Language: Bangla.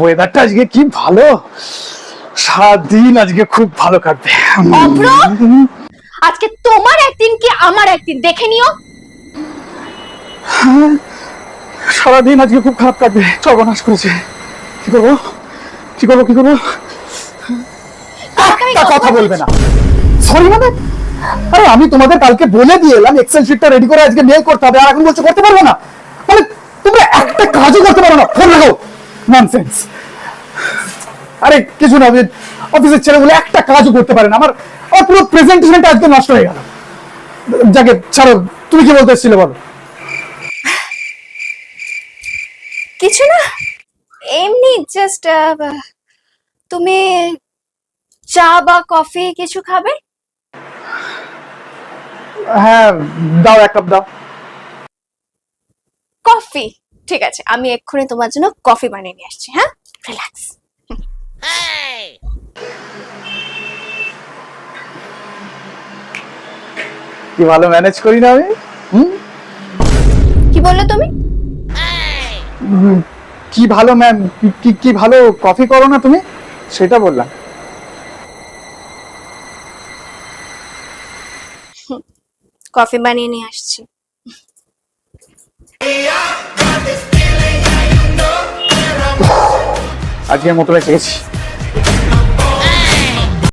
ওয়েদারটা আজকে কি ভালো? সারাদিন আজকে খুব ভালো কাটবে। আজকে তোমার একদিন কি আমার একদিন? দেখে নিও। সারাদিন আজকে খুব খারাপ কাটবে। সর্বনাশ করেছে। কি করব? কি করব? কি করব? কথা বলবে না। সরি মানে? আরে আমি তোমাদের কালকে বলে দিয়ে এলাম এক্সেল শিটটা রেডি করে আজকে মেল করতে হবে। আর এখন বলছো করতে পারব না। মানে তোমরা একটা কাজও করতে পারো না। ফোন লাগাও। ননসেন্স আরে কিছু না অফিসের ছেলেগুলো একটা কাজও করতে পারে না। আমার আমার পুরো প্রেজেন্টেশনটা আজকে নষ্ট হয়ে গেল। যাকে ছাড়ো তুমি কি বলতে এসেছিলে বলো? কিছু না এমনি জাস্ট তুমি চা বা কফি কিছু খাবে? হ্যাঁ দাও এক কাপ দাও। কফি ঠিক আছে আমি এক্ষুনি তোমার জন্য কফি বানিয়ে নিয়ে আসছি হ্যাঁ? রিল্যাক্স কি ভালো ম্যানেজ করি না আমি? হুম? কি বললে তুমি? হুম, কি ভালো ম্যাম কি কি ভালো কফি করো না তুমি? সেটা বললাম। কফি বানিয়ে নিয়ে আসছি। আজকের মতো পেয়েছি